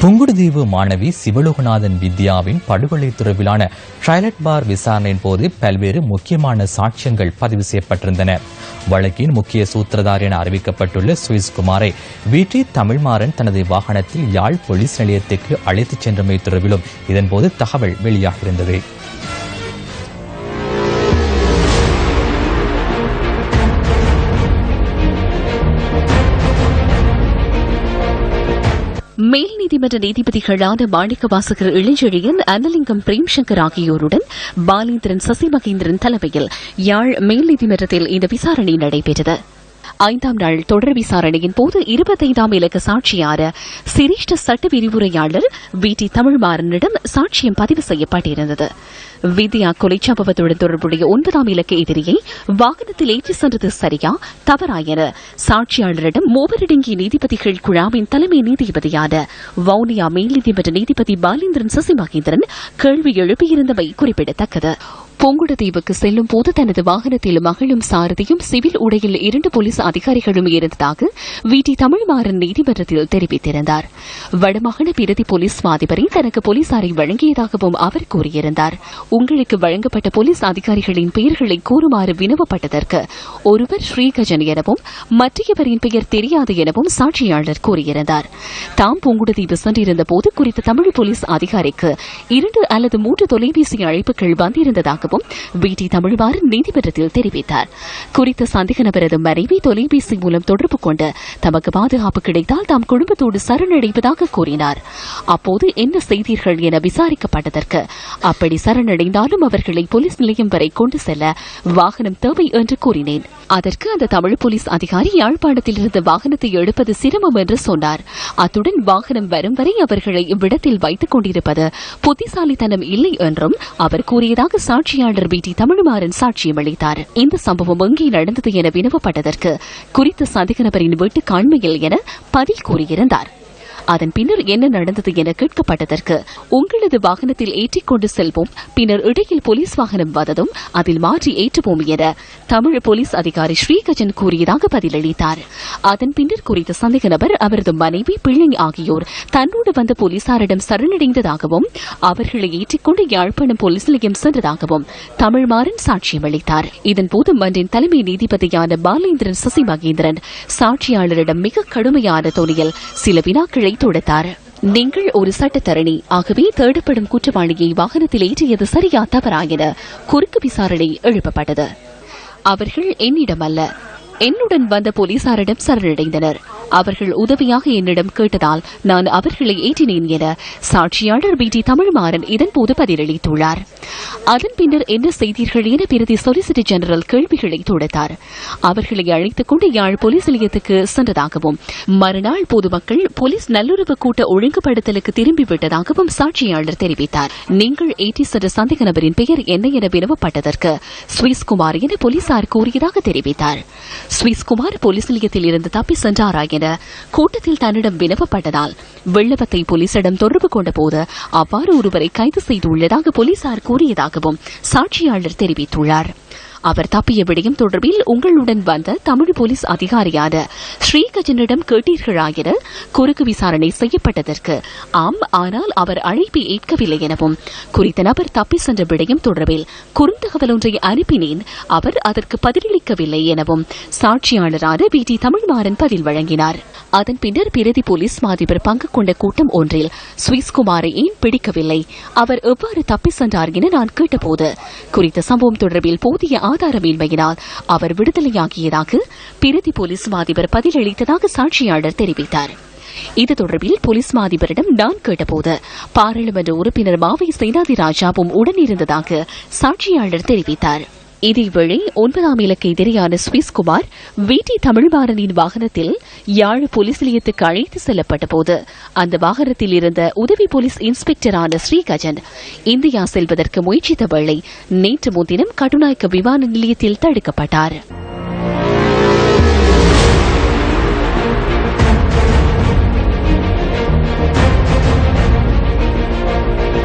புங்குடுதீவு மாணவி சிவலோகநாதன் வித்யாவின் படுகொலை துறவிலான ட்ரைலட் பார் விசாரணையின் போது பல்வேறு முக்கியமான சாட்சியங்கள் பதிவு செய்யப்பட்டிருந்தன. வழக்கின் முக்கிய சூத்திரதார் என அறிவிக்கப்பட்டுள்ள சுயிஸ் குமாரை வீட்டி தமிழ்மாறன் தனது வாகனத்தில் யாழ் போலீஸ் நிலையத்துக்கு அழைத்துச் சென்றமை தொடர்பிலும் இதன்போது தகவல் வெளியாகியிருந்தது. மேல் நீதிமன்ற நீதிபதிகளான மாணிக்க வாசகர் இளஞ்செழியன் அன்னலிங்கம் பிரேம்சங்கர் ஆகியோருடன் பாலேந்திரன் சசிமகேந்திரன் தலைமையில் யாழ் மேல் நீதிமன்றத்தில் இந்த விசாரணை நடைபெற்றது. ஐந்தாம் நாள் தொடர் விசாரணையின் போது இருபத்தைந்தாம் இலக்க சாட்சியான சிரேஷ்ட சட்ட விரிவுரையாளர் வி டி தமிழ்மாறனிடம் சாட்சியம் பதிவு செய்யப்பட்டிருந்தது. வித்யா கொலை சம்பவத்துடன் தொடர்புடைய ஒன்பதாம் இலக்க எதிரியை வாகனத்தில் ஏற்றி சென்றது சரியா தவறா என சாட்சியாளரிடம் மூவரடங்கிய நீதிபதிகள் குழாமின் தலைமை நீதிபதியான வவுனியா மேல் நீதிமன்ற நீதிபதி பாலேந்திரன் சசிமகேந்திரன் கேள்வி எழுப்பியிருந்தமை குறிப்பிடத்தக்கது. பொங்குடதீவுக்கு செல்லும் போது தனது வாகனத்தில் மகளும் சாரதியும் சிவில் உடையில் இரண்டு போலீஸ் அதிகாரிகளும் இருந்ததாக வி. டி. தமிழ்மாறன் நீதிமன்றத்தில் தெரிவித்திருந்தார். வடமாகாண பிரதி போலீஸ் மாதிபரை தனக்கு போலீசாரை வழங்கியதாகவும் அவர் கூறியிருந்தார். உங்களுக்கு வழங்கப்பட்ட போலீஸ் அதிகாரிகளின் பெயர்களை கூறுமாறு வினவப்பட்டதற்கு ஒருவர் ஸ்ரீகஜன் எனவும் மற்றையவரின் பெயர் தெரியாது எனவும் சாட்சியாளர் கூறியிருந்தார். தாம் பொங்குடதீவு சென்றிருந்த போது குறித்த தமிழ் போலீஸ் அதிகாரிக்கு இரண்டு அல்லது மூன்று தொலைபேசி அழைப்புகள் வந்திருந்ததாகவும் வி டி தமிழ்வாரன் நீதிமன்றத்தில் தெரிவித்தார். குறித்த சந்தேக நபரது மனைவி தொலைபேசி மூலம் தொடர்பு கொண்டு தமக்கு பாதுகாப்பு கிடைத்தால் தாம் குடும்பத்தோடு சரணடைவதாக கூறினார். அப்போது என்ன செய்தீர்கள் என விசாரிக்கப்பட்டதற்கு அப்படி சரணடைந்தாலும் அவர்களை போலீஸ் நிலையம் வரை கொண்டு செல்ல வாகனம் தேவை என்று கூறினேன். அதற்கு அந்த தமிழ் போலீஸ் அதிகாரி யாழ்ப்பாணத்தில் இருந்து வாகனத்தை எடுப்பது சிரமம் என்று சொன்னார். அத்துடன் வாகனம் வரும் வரை அவர்களை இவ்விடத்தில் வைத்துக் கொண்டிருப்பது புத்திசாலித்தனம் இல்லை என்றும் அவர் கூறியதாக சாட்சி ஆட்சியாளர் பி டி தமிழ்மாறன் சாட்சியம் அளித்தார் இந்த சம்பவம் எங்கே நடந்தது என வினவப்பட்டதற்கு குறித்த சந்தேக நபரின் வீட்டு காண்மையில் என பதில் கூறியிருந்தார். அதன் பின்னர் என்ன நடந்தது என கேட்கப்பட்டதற்கு உங்களது வாகனத்தில் ஏற்றிக் கொண்டு செல்வோம். பின்னர் இடையில் போலீஸ் வாகனம் வந்ததும் அதில் மாற்றி ஏற்றுவோம் என தமிழ் போலீஸ் அதிகாரி ஸ்ரீகஜன் கூறியதாக பதிலளித்தார். அதன் பின்னர் குறித்த சந்தேக நபர் அவரது மனைவி பிள்ளை ஆகியோர் தன்னோடு வந்த போலீசாரிடம் சரணடைந்ததாகவும் அவர்களை ஏற்றிக்கொண்டு யாழ்ப்பாணம் போலீஸ் நிலையம் சென்றதாகவும் தமிழ்மாறன் சாட்சியம் அளித்தார். இதன்போது மன்றின் தலைமை நீதிபதியான பாலேந்திரன் சசி மகேந்திரன் சாட்சியாளரிடம் மிக கடுமையான தொனியில் சில வினாக்களை தொடுத்தார். நீங்கள் ஒரு சட்டத்தரணி. ஆகவே தேடப்படும் குற்றவாளியை வாகனத்தில் ஏற்றியது சரியா தவறா என குறுக்கு விசாரணை எழுப்பப்பட்டது. அவர்கள் என்னிடம் அல்ல என்னுடன் வந்த போலீசாரிடம் சரணடைந்தனர். அவர்கள் உதவியாக என்னிடம் கேட்டதால் நான் அவர்களை ஏற்றினேன் என சாட்சியாளர் பி டி தமிழ்மாறன் இதன்போது பதிலளித்துள்ளார். அதன் பின்னர் என்ன செய்தீர்கள் என பிரதி சொலிசிட்டர் ஜெனரல் கேள்விகளை தொடுத்தார். அவர்களை அழைத்துக் கொண்டு யாழ் போலீஸ் நிலையத்துக்கு சென்றதாகவும் மறுநாள் பொதுமக்கள் போலீஸ் நல்லுறவு கூட்ட ஒழுங்குபடுத்தலுக்கு திரும்பிவிட்டதாகவும் சாட்சியாளர் தெரிவித்தார். நீங்கள் ஏற்றி சென்ற சந்தேக நபரின் பெயர் என்ன என வினவப்பட்டதற்கு சுவிஸ்குமார் என போலீசார் கூறியதாக தெரிவித்தார். சுவிஸ் குமார் போலீஸ் நிலையத்தில் இருந்து தப்பி சென்றாரா என கூட்டத்தில் தன்னிடம் வினவப்பட்டதால் வெள்ளவத்தை போலீசிடம் தொடர்பு கொண்டபோது அவ்வாறு ஒருவரை கைது செய்துள்ளதாக போலீசார் கூறியதாகவும் சாட்சியாளர் தெரிவித்துள்ளார். அவர் தப்பிய விடயம் தொடர்பில் உங்களுடன் வந்த தமிழ் போலீஸ் அதிகாரியான ஸ்ரீகஜனிடம் கேட்டீர்களா என குறுக்கு விசாரணை செய்யப்பட்டதற்கு. ஆம் ஆனால் அவர் அழைப்பை ஏற்கவில்லை எனவும் குறித்த நபர் தப்பி சென்ற விடயம் தொடர்பில் குறுந்தகவல் ஒன்றை அனுப்பினேன் அவர் அதற்கு பதிலளிக்கவில்லை எனவும் சாட்சியாளரான வி டி தமிழ்மாறன் பதில் வழங்கினார். அதன் பின்னர் பிரதி போலீஸ் மாதிபர் பங்கு கொண்ட கூட்டம் ஒன்றில் சுவிஸ் குமாரை ஏன் பிடிக்கவில்லை? அவர் எவ்வாறு தப்பி சென்றார் என நான் கேட்டபோது குறித்த சம்பவம் தொடர்பில் போதிய ஆதாரமின்மையினால் அவர் விடுதலையாகியதாக பிரதி போலீஸ் மாதிபர் பதிலளித்ததாக சாட்சியாளர் தெரிவித்தார். இது தொடர்பில் போலீஸ் மாதிபரிடம் நான் கேட்டபோது பாராளுமன்ற உறுப்பினர் மாவை சேனாதி ராஜாவும் உடனிருந்ததாக சாட்சியாளர் தெரிவித்தார். இதேவேளை ஒன்பதாம் இலக்கு எதிரியான சுவிஸ்குமார் வீட்டி தமிழ்மாறனின் வாகனத்தில் யாழ் போலீஸ் நிலையத்துக்கு அழைத்து செல்லப்பட்ட போது அந்த வாகனத்தில் இருந்த உதவி போலீஸ் இன்ஸ்பெக்டரான ஸ்ரீகஜன் இந்தியா செல்வதற்கு முயற்சித்த வேளை நேற்று முன்தினம் கடுநாயக்க விமான நிலையத்தில் தடுக்கப்பட்டார்.